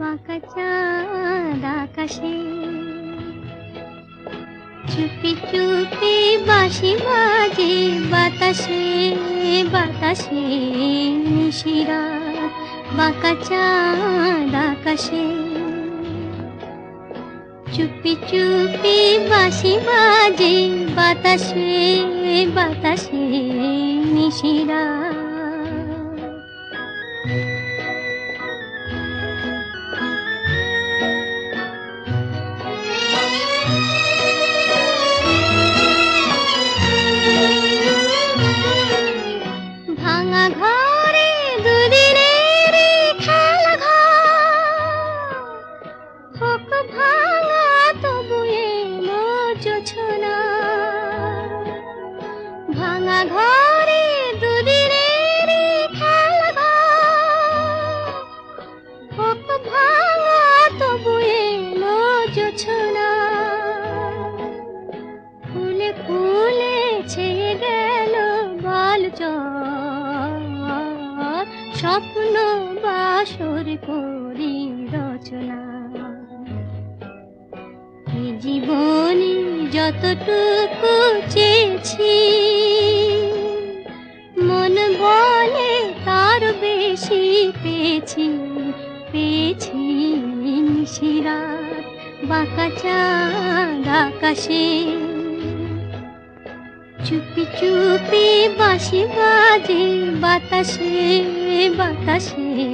বাঁকা চাঁদ আকাশে। চুপি চুপি বাসি মাঝে বাতাসে বাতাসে নিশিরা বাঁকা চাঁদ আকাশে। চুপি চুপি বাঁশি বাজে বাতাসে বাতাসে করি রচনা জীবনে যতটুকু চেয়েছি, মন বলে তার বেশি পেয়েছি। পেয়েছি শিরা বাঁকা চাঁদ আকাশে। চুপি চুপি বাসি বাজে বাতাসে বাতাসে।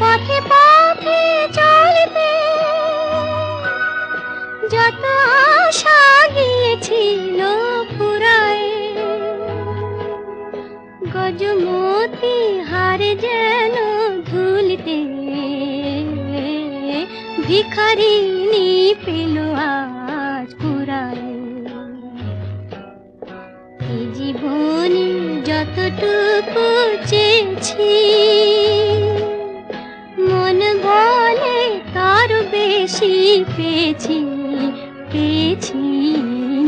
পথে পথে চলতে যত আশা গিয়েছিল ফুরায়ে গজমতি হারে যেন ধুলিতে ভিখারিনী পেল আজ এই জীবনে যতটুকু চেয়েছি বেশি পেয়েছি পেয়েছি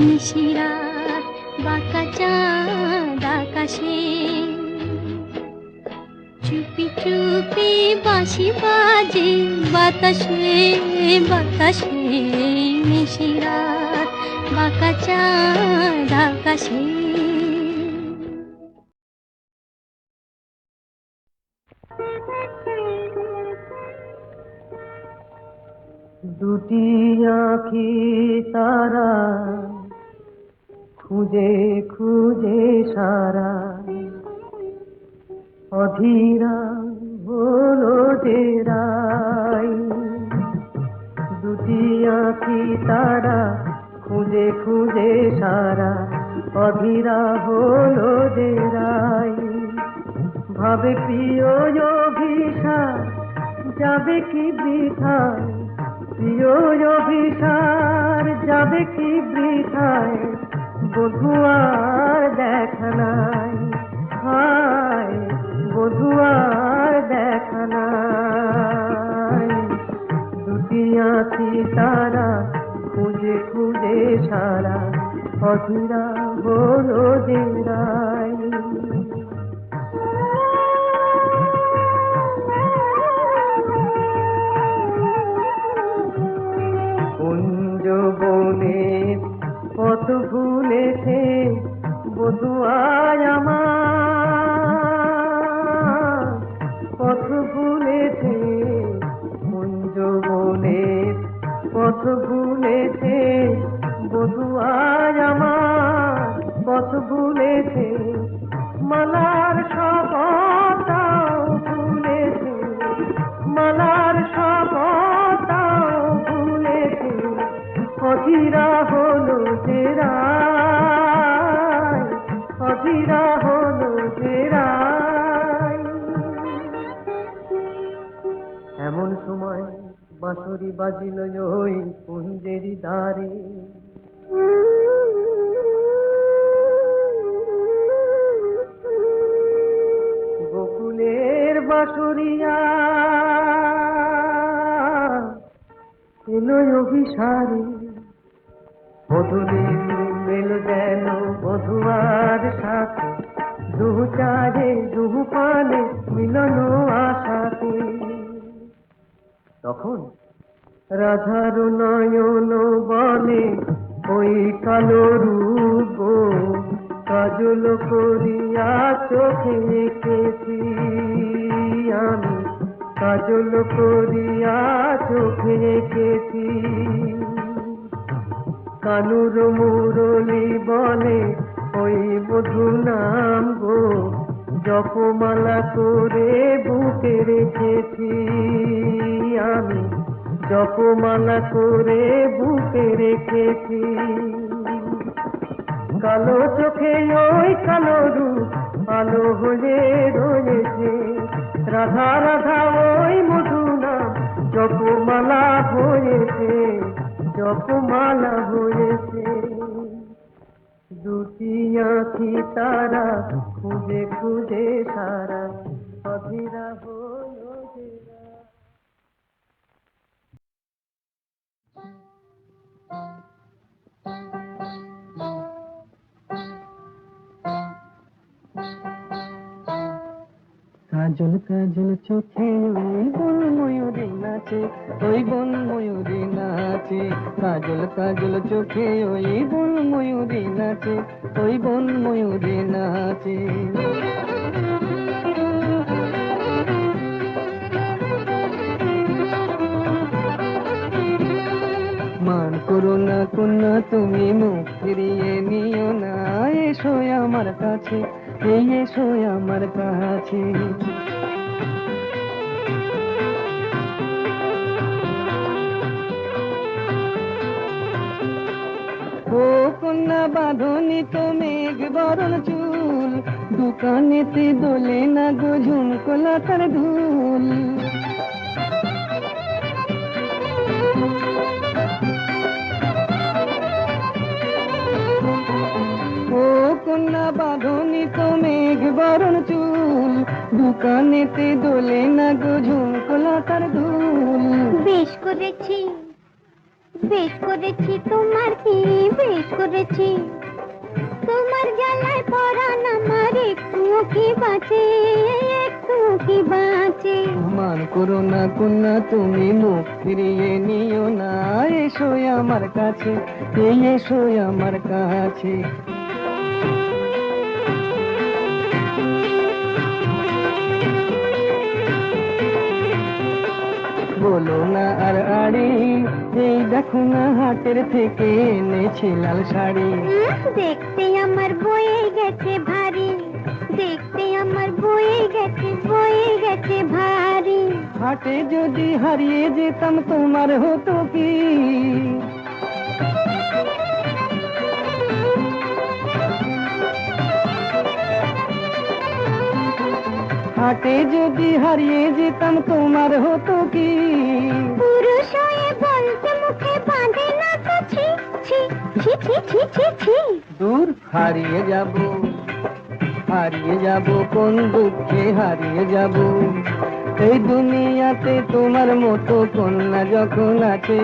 নিশিরাত বাঁকা চাঁদ আকাশে। চুপি চুপি বাঁশি বাজে বাতাসে বাতাসে নিশিরাত বাঁকা চাঁদ আকাশে। দুটি আঁখি তারা? খুঁজে খুঁজে সারা। অধীরা হলো যে রাই। দুটি আঁখি তারা, খুঁজে খুঁজে সারা। অধীরা হলো যে রাই। ভাবে প্রিয় অভিশাপ, যাবে কি বৃথায় প্রিয় অভিসার, যাবে কি বৃথায়? বধুয়ার দেখা নাই। হায় বধুয়ার দেখা নাই। দুটি আঁখি তারা, খুঁজে খুঁজে সারা। অধীরা বলো যে ভুলেছে বধুয়ায় আমার কত ভুলেছে কুঞ্জ বনে কত ভুলেছে বধুয়ায় আমার কত ভুলেছে মালার এমন সময় বাঁশরি বাজিল ওই কুঞ্জেরি দ্বারে। গোকুলের বাঁশরিয়া এলো অভিসারে। বধুরে মেল যেন বধুয়ার সাথে। দুহু চারে দুহু পানে মিলন আশাতে। তখন রাধার নয়ন বলে ওই কালো রূপ কাজল করিয়া চোখে এঁকেছি আমি। কাজল করিয়া চোখে এঁকেছি কানুর মুরলি বলে, ওই বধু নাম গো, জপমালা করে বুকে রেখেছি আমি। জপমালা করে বুকে রেখেছি। কালো চোখে ওই কালো রূপ, আলো হয়ে রয়েছে। রাধা রাধা ওই মধু নাম, জপমালা হয়েছে। জপমালা হয়েছে দুটি আঁখি তারা খুঁজে খুঁজে সারা অধীরা হলো। কাজল কাজল চোখে ময়ূরী নাচে ওই বন ময়ূরী নাচে। কাজল কাজল চোখে ওই বন ময়ূরী নাচে, ওই বন ময়ূরী নাচে। মান করো না কন্যা, তুমি মুখ ফিরিয়ে নিও না, এসো আমার কাছে, এই এসো আমার কাছে। কন্যা বাঁধনি তো মেঘ বরণ চুল। দোকানেতে দোলে না গো ঝুমকোলা তার ধুল। ও কন্যা বাঁধনি তো মেঘ বরণ চুল। দোকানেতে দোলে না গো ঝুমকোলা তার ধুল। বেশ করেছি। বেশ করেছি, তোমার কি বেশ করেছি? তোমার জ্বালায় পরান আমার একটু কি বাঁচে? একটু কি বাঁচে? আমার করো না কন্যা, তুমি মুখ ফিরিয়ে নিও না। এসো আমার কাছে, এই এসো আমার কাছে। বলো না আর আড়ি এই দেখো না হাটের থেকে এনেছি লাল শাড়ি। দেখতে আমার বয়ে গেছে ভারী দেখতে আমার বয়ে গেছে বয়ে গেছে ভারী। হাটে যদি হারিয়ে যেতাম তোমার হতো কি? হাটে যদি হারিয়ে যেতাম তোমার হতো কি? পুরুষ হয়ে বলতে মুখে বাঁধে না তো ছি ছি ছি ছি ছি ছি ছি। দূর হারিয়ে যাব হারিয়ে যাব কোন দুঃখে হারিয়ে যাব? এই দুনিয়াতে তোমার মতো কন্যা যখন আছে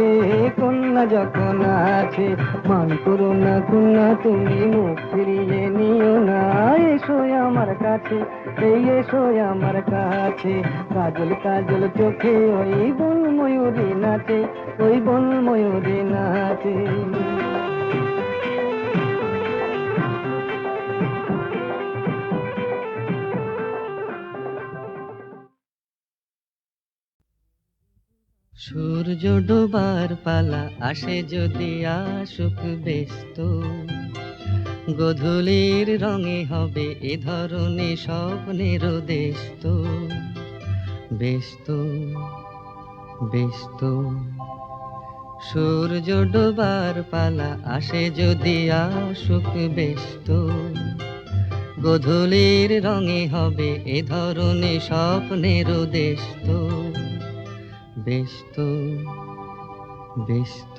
কন্যা যখন আছে মান করো না কন্যা তুমি মুখ ফিরিয়ে নিও না এসো আমার কাছে। এই এসো আমার কাছে। কাজল কাজল চোখে ওই বন ময়ূরী নাচে, ওই বন ময়ূরী নাচে। সূর্য ডোবার পালা আসে যদি আসুক ব্যস্ত। গধূলির রঙে হবে এ ধরনের স্বপ্নের দেশ তো। ব্যস্ত ব্যস্ত সূর্য ডোবার পালা আসে যদি আসুক ব্যস্ত গধূলির রঙে হবে এ ধরনের স্বপ্নের দেশ তো। ব্যস্ত ব্যস্ত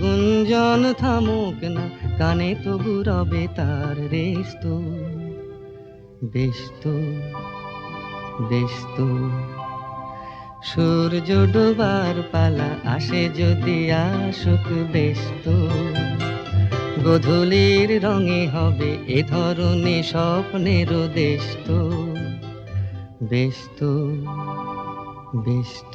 গুঞ্জন থামুক না, কানে তবু রবে তার রেস্ত। ব্যস্ত ব্যস্ত। সূর্য ডোবার পালা আসে যদি আসুক ব্যস্ত। গধূলির রঙে হবে এ ধরনের স্বপ্নের দেশ তো ব্যস্ত ব্যস্ত।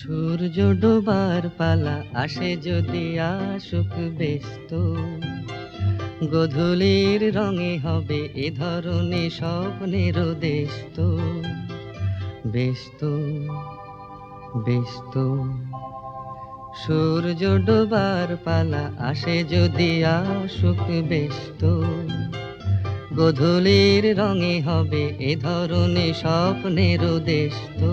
সূর্য ডোবার পালা আসে যদি আসুক ব্যস্ত। গধূলির রঙে হবে এ ধরনের স্বপ্নের দেশ তো ব্যস্ত ব্যস্ত। সূর্য ডোবার পালা আসে যদি আসুক ব্যস্ত। গধূলির রঙে হবে এ ধরনের স্বপ্নের দেশ তো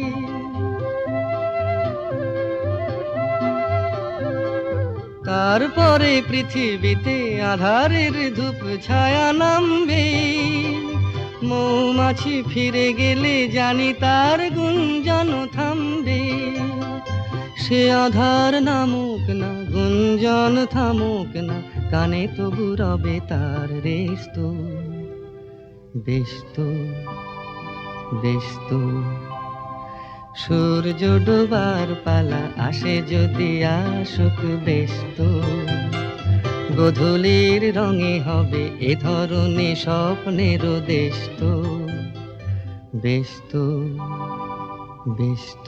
তারপরে পৃথিবীতে আধারের ধূপ ছায়া নামবে। মৌমাছি ফিরে গেলে জানি তার গুঞ্জন থামবে। সে আধার নামুক না, গুঞ্জন থামুক না, কানে তবু রবে তার রেশ তো বেশ তো বেশ তো সূর্য ডোবার পালা আসে যদি আসুক ব্যস্ত গধূলির রঙে হবে এ ধরনের স্বপ্নের দেশত ব্যস্ত ব্যস্ত